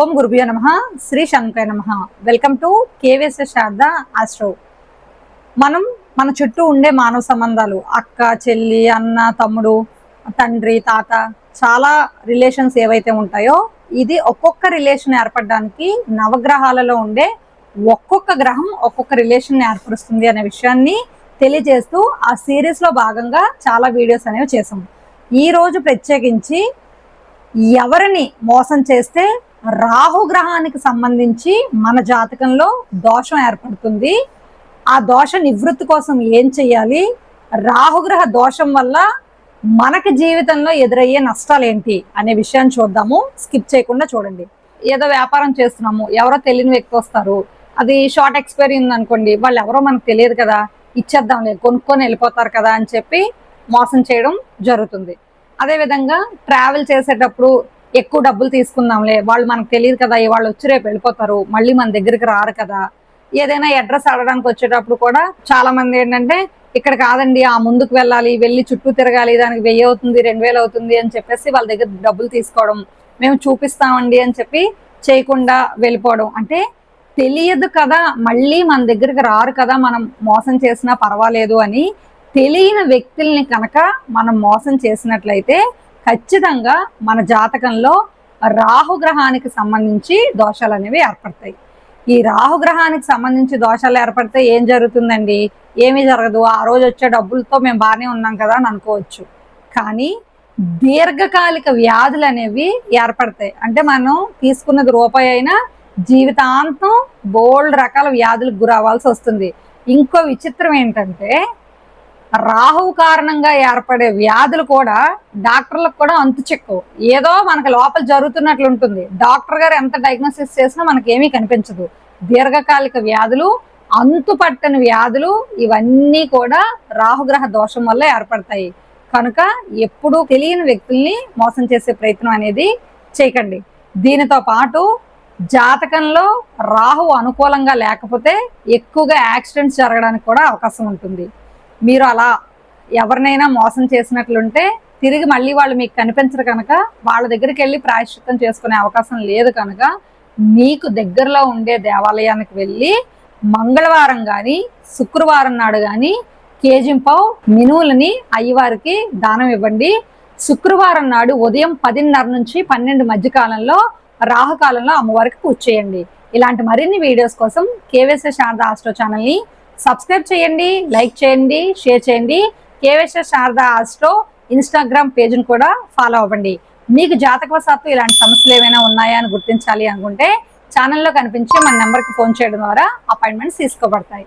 ఓం గురుభ్యో నమ. శ్రీ శంకర నమ. Welcome to KVS Sharada astro మనం మన చుట్టూ ఉండే మానవ సంబంధాలు అక్క చెల్లి అన్న తమ్ముడు తండ్రి తాత చాలా రిలేషన్స్ ఏవైతే ఉంటాయో ఇది ఒక్కొక్క రిలేషన్ ఏర్పడడానికి నవగ్రహాలలో ఉండే ఒక్కొక్క గ్రహం ఒక్కొక్క రిలేషన్ ఏర్పరుస్తుంది అనే విషయాన్ని తెలియజేస్తూ ఆ సిరీస్లో భాగంగా చాలా వీడియోస్ అనేవి చేసాం. ఈరోజు ప్రత్యేకించి ఎవరిని మోసం చేస్తే రాహు గ్రహానికి సంబంధించి మన జాతకంలో దోషం ఏర్పడుతుంది. ఆ దోష నివృత్తి కోసం ఏం చెయ్యాలి? రాహుగ్రహ దోషం వల్ల మనకి జీవితంలో ఎదురయ్యే నష్టాలు ఏంటి అనే విషయాన్ని చూద్దాము. స్కిప్ చేయకుండా చూడండి. ఏదో వ్యాపారం చేస్తున్నాము. ఎవరో తెలియని వ్యక్తి వస్తారు. అది షార్ట్ ఎక్స్పైరీ ఉంది అనుకోండి వాళ్ళు ఎవరో మనకు తెలియదు కదా. ఇచ్చేద్దాంలే కొనుక్కొని వెళ్ళిపోతారు కదా అని చెప్పి మోసం చేయడం జరుగుతుంది. అదేవిధంగా ట్రావెల్ చేసేటప్పుడు ఎక్కువ డబ్బులు తీసుకుందాంలే వాళ్ళు మనకు తెలియదు కదా వాళ్ళు వచ్చి రేపు వెళ్ళిపోతారు మళ్ళీ మన దగ్గరికి రారు కదా. ఏదైనా అడ్రస్ అడగడానికి వచ్చేటప్పుడు కూడా చాలా మంది ఏంటంటే ఇక్కడ కాదండి ఆ ముందుకు వెళ్ళాలి వెళ్ళి చుట్టూ తిరగాలి దానికి వెయ్యి అవుతుంది రెండు వేలు అవుతుంది అని చెప్పేసి వాళ్ళ దగ్గర డబ్బులు తీసుకోవడం మేము చూపిస్తామండి అని చెప్పి చేయకుండా వెళ్ళిపోవడం. అంటే తెలియదు కదా మళ్ళీ మన దగ్గరికి రారు కదా మనం మోసం చేసినా పర్వాలేదు అని తెలియని వ్యక్తుల్ని కనుక మనం మోసం చేసినట్లయితే ఖచ్చితంగా మన జాతకంలో రాహుగ్రహానికి సంబంధించి దోషాలు అనేవి ఏర్పడతాయి. ఈ రాహుగ్రహానికి సంబంధించి దోషాలు ఏర్పడితే ఏం జరుగుతుందండి? ఏమీ జరగదు. ఆ రోజు వచ్చే డబ్బులతో మేము బాగానే ఉన్నాం కదా అని అనుకోవచ్చు. కానీ దీర్ఘకాలిక వ్యాధులు అనేవి ఏర్పడతాయి. అంటే మనం తీసుకున్నది రూపాయి అయినా జీవితాంతం బోల్డ్ రకాల వ్యాధులకు గురవ్వాల్సి వస్తుంది. ఇంకో విచిత్రం ఏంటంటే రాహువు కారణంగా ఏర్పడే వ్యాధులు కూడా డాక్టర్లకు కూడా అంతు చెక్కవు. ఏదో మనకి లోపల జరుగుతున్నట్లు ఉంటుంది. డాక్టర్ గారు ఎంత డయాగ్నోసిస్ చేసినా మనకి ఏమీ కనిపించదు. దీర్ఘకాలిక వ్యాధులు అంతు పట్టని వ్యాధులు ఇవన్నీ కూడా రాహుగ్రహ దోషం వల్ల ఏర్పడతాయి. కనుక ఎప్పుడూ తెలియని వ్యక్తుల్ని మోసం చేసే ప్రయత్నం అనేది చేయకండి. దీనితో పాటు జాతకంలో రాహు అనుకూలంగా లేకపోతే ఎక్కువగా యాక్సిడెంట్స్ జరగడానికి కూడా అవకాశం ఉంటుంది. మీరు అలా ఎవరినైనా మోసం చేసినట్లుంటే తిరిగి మళ్ళీ వాళ్ళు మీకు కనిపించరు కనుక వాళ్ళ దగ్గరికి వెళ్ళి ప్రాయశ్చిత్తం చేసుకునే అవకాశం లేదు కనుక మీకు దగ్గరలో ఉండే దేవాలయానికి వెళ్ళి మంగళవారం కానీ శుక్రవారం నాడు కానీ కేజింపావు మినువులని అయ్యవారికి దానం ఇవ్వండి. శుక్రవారం నాడు ఉదయం పదిన్నర నుంచి పన్నెండు మధ్యకాలంలో రాహుకాలంలో అమ్మవారికి పూజ చేయండి. ఇలాంటి మరిన్ని వీడియోస్ కోసం కేవీఎస్ శారద ఆస్ట్రో ఛానల్ని సబ్స్క్రైబ్ చేయండి లైక్ చేయండి షేర్ చేయండి. కేవీఎస్ శారద ఆస్ట్రో ఇన్స్టాగ్రామ్ పేజ్ని కూడా ఫాలో అవ్వండి. మీకు జాతకవశాత్తు ఇలాంటి సమస్యలు ఏమైనా ఉన్నాయా అని గుర్తించాలి అనుకుంటే ఛానల్లో కనిపించే మన నెంబర్కి ఫోన్ చేయడం ద్వారా అపాయింట్మెంట్స్ తీసుకోబడతాయి.